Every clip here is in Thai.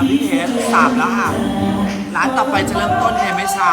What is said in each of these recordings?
ครับพี่เพชสามแล้วค่ะร้านต่อไปจะเริ่มต้นในไม่ช้า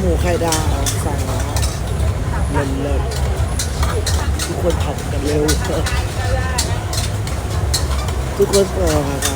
หมูไข่ดาวสั่งแล้วเลิศเลิศทุกคนผัดกันเร็ว ทุกคนสั่งแล้ครับ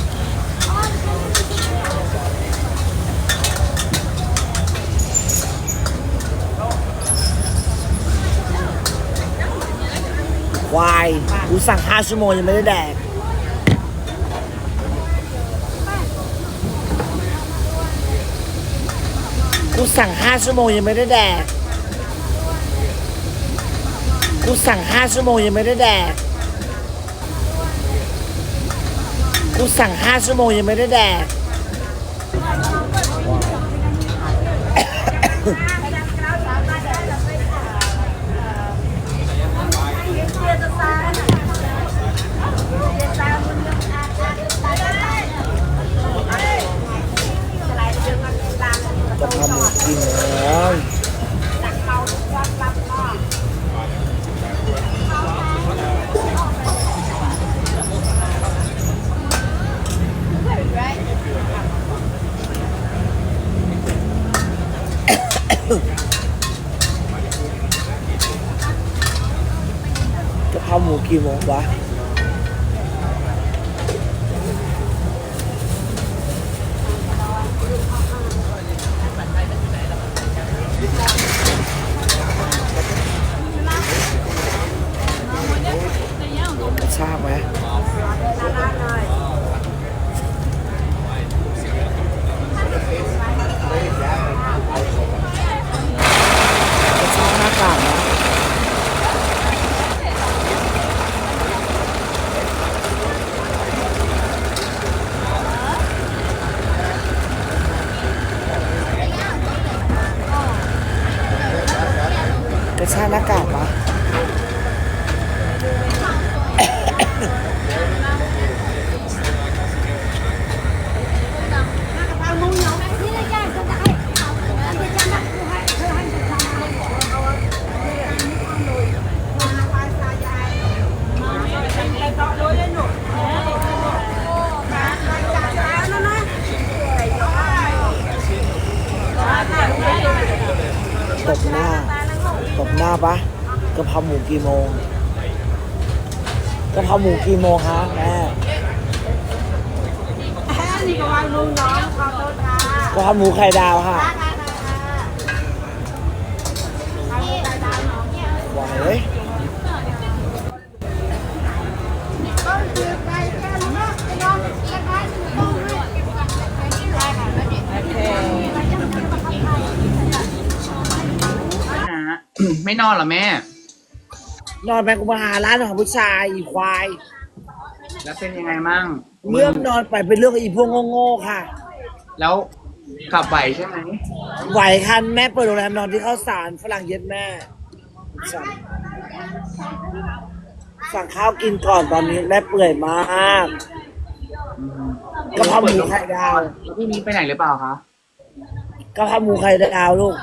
วายกูสั่งห้าชั่วโมงยังไม่ได้แดกกูสั่งห้าชั่วโมงยังไม่ได้แดกกูสั่งห้าชั่วโมงยังไม่ได้แดกกูสั่งห้าชั่วโมงยังไม่ได้แดก Yeah. กี่โมงกะเพราหมูกี่โมงฮะแม่นี่ก็วางลุงน้องขอโทษค่ะกะเพราหมูไข่ดาวค่ะค่ะค่ะค่ะค่ะไหวเว้ยก็คือไก่แค่ลูกไปนอนแล้วก็ลูกให้ได้ค่ะแล้วเด็กโอเคนะไม่นอนเหรอแม่ นอนไปกูมาหาร้านของผู้ชายอีควาย แล้วเป็นยังไงมั่งเรื่องนอนไปเป็นเรื่องของอีพวกโง่ๆค่ะ แล้วขับไหวใช่ไหมไหวคันแม่เปิดโรงแรมนอนที่เข้าสารฝรั่งเย็ดแม่สั่งสั่งข้าวกินก่อนตอนนี้แม่เปื่อยมากอืมกะเพราหมูไข่ดาวแล้วพรุ่งนี้ไปไหนหรือเปล่าคะกะเพราหมูไข่ดาวลูก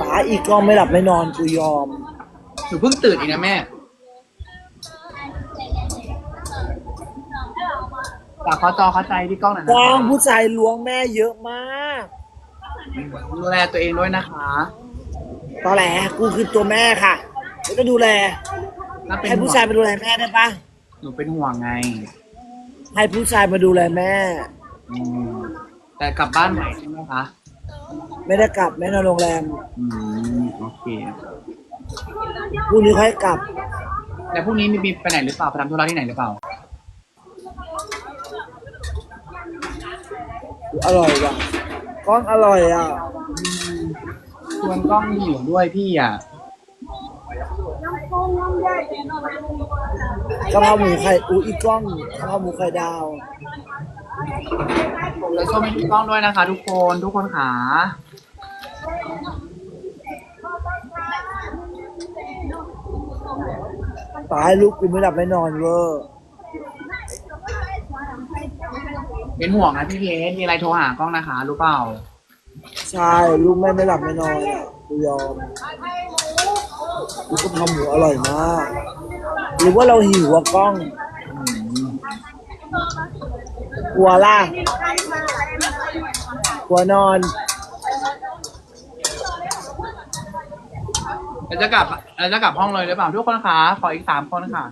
ตาอีกก็ไม่หลับไม่นอนกูยอม หนูเพิ่งตื่นเองนะแม่ฝากขอจอเข้าใจพี่ก้องหน่อยกนะองผู้ชายล้วงแม่เยอะมากดูแลตัวเองด้วยนะคะตอแหลกูคือตัวแม่ค่ะแล้วก็ดูแลถ้าเป็นให้ห่ผู้วชายงมาดูแลแม่ได้ปะหนูเป็นห่วงไงให้ผู้ชายมาดูแลแม่อืมแต่กลับบ้านไหวใช่ไหมคะ ไม่ได้กลับแม่นอนโรงแรมอืมโอเคพรุ่งนี้ค่อยกลับ แล้วพรุ่งนี้มีมีไปไหนหรือเปล่าไปทำธุระที่ไหนหรือเปล่า อร่อยว่ะก้อนอร่อยอะชวนกล้องหิวด้วยพี่อะกะเพราหมูไข่อูอีกกล้องกะเพราหมูไข่ดาว แล้วชมให้พี่กล้องด้วยนะคะ ทุกคนทุกคนขาตายลูกกูไม่หลับไม่นอนเวอร์เป็นห่วงนะพี่เพชรมีอะไรโทรหากล้องนะคะ รู้เปล่า ใช่ลูกแม่ไม่หลับไม่นอนอะกูยอมกูกะเพราหมูอร่อยมาก หรือว่าเราหิวอะกล้องอืม กลัวล่ะกลัวนอนแล้วจะกลับแล้วจะกลับห้องเลยหรือเปล่าทุกคนคะขออีกสามคนค่ะ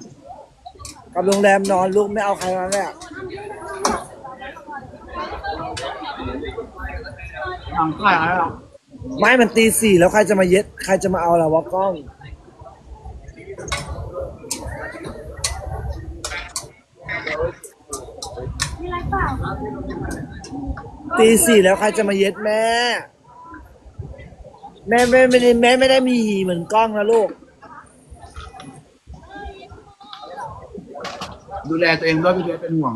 กับโรงแรมนอนลูกไม่เอาใครมาเลยอะทางค่ายอะไรหรอไม่มันตีสี่แล้วใครจะมาเย็ด ใครจะมาเอาล่ะวะกล้อง ตีสี่แล้วใครจะมาเย็ดแม่ แม่ไม่ไม่ได้แม่ไม่ได้มีหีเหมือนกล้องนะลูก ดูแลตัวเองด้วยพี่เพชรเป็นห่วง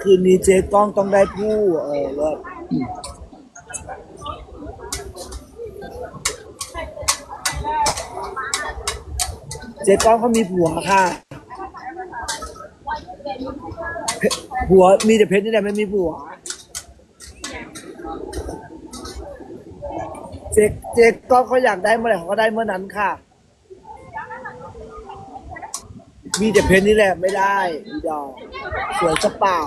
คืนนี้เจ๊กล้องต้องได้ผู้เออเลิศเจ๊กล้องเขามีผัวค่ะเพ ผัวมีแต่เพชรนี่แหละไม่มีผัวเจ๊เจ๊กล้องเขาอยากได้เมื่อไหร่เขาก็ได้เมื่อนั้นค่ะ มีแต่เพชรนี่แหละไม่ได้อีดอกสวยจะเปล่า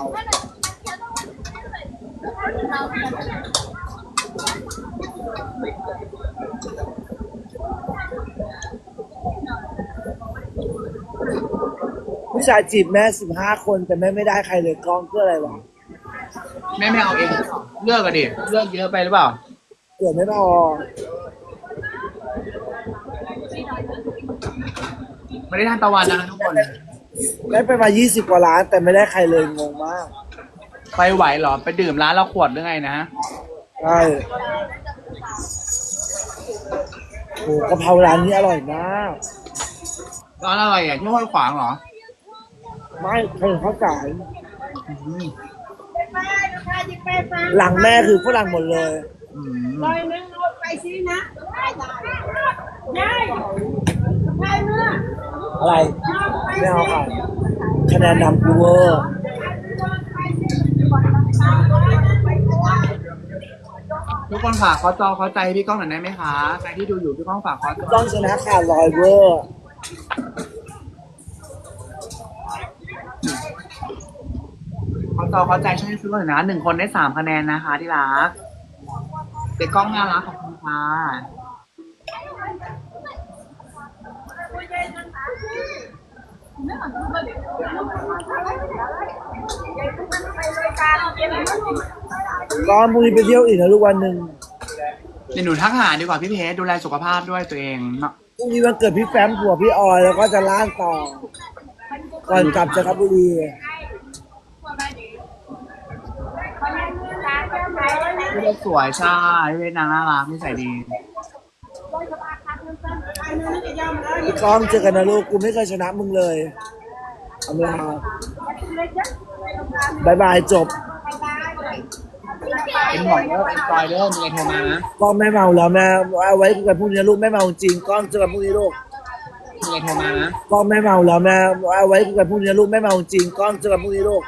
ผู้ชายจีบแม่สิบห้าคนแต่แม่ไม่ได้ใครเลยกล้องเพื่ออะไรวะแม่ไม่เอาเองเลือกอะดิเลือกเยอะไปหรือเปล่าเกิดไม่พอไม่ได้ทานตะวันนะคะทุกคน ได้ไปมายี่สิบกว่าล้านแต่ไม่ได้ใครเลยงงมาก ไปไหวเหรอ ไปดื่มร้านเราขวดหรือไงนะใช่โอ้กะเพราร้านนี้อร่อยมากร้านอะไรอะที่ห้วยขวางเหรอ ไม่เคยเขาสายอืมหลังแม่คือฝรั่งหมดเลยอืมลอยนึงเอาไปสินะได้ไปเมื่ออะไรไม่เอาค่ะคะแนนนำกูเวอร์ทุกคนฝากขอจอขอใจพี่ก้องหน่อยได้ไหมคะใครที่ดูอยู่พี่ก้องฝากขอจอต้องชนะขาดลอยเวอร์ ขอจอขอใจช่วยซื้อหน่อยนะหนึ่งคนได้สามคะแนนนะคะที่รักเด็กกล้องน่ารักขอบคุณค่ะตอนพรุ่งนี้ไปเที่ยวอีกนะลูกวันหนึ่งเดี๋ยวหนูทักหาดีกว่าพี่เพชรดูแลสุขภาพด้วยตัวเองเนาะพรุ่งนี้วันเกิดพี่แฟมผัวพี่ออยแล้วก็จะล่างต่อ ก่อนกลับจันทบุรี พี่เพชรสวยใช่พี่เพชรนางน่ารักนิสัยดีพี่ก้องเจอกันนะลูก กูไม่เคยชนะมึงเลยเอาเวลาบายบายจบเป็นห่วงเด้อเป็นซอยเด้อมีอะไรโทรมานะก้องไม่เมาแล้วแม่เอาไว้คุยกันพรุ่งนี้นะลูกไม่เมาจริงก้องเจอกันพรุ่งนี้ลูกมีอะไรโทรมานะก้องไม่เมาแล้วแม่เอาไว้คุยกันพรุ่งนี้นะลูกไม่เมาจริงก้องเจอกันพรุ่งนี้ลูก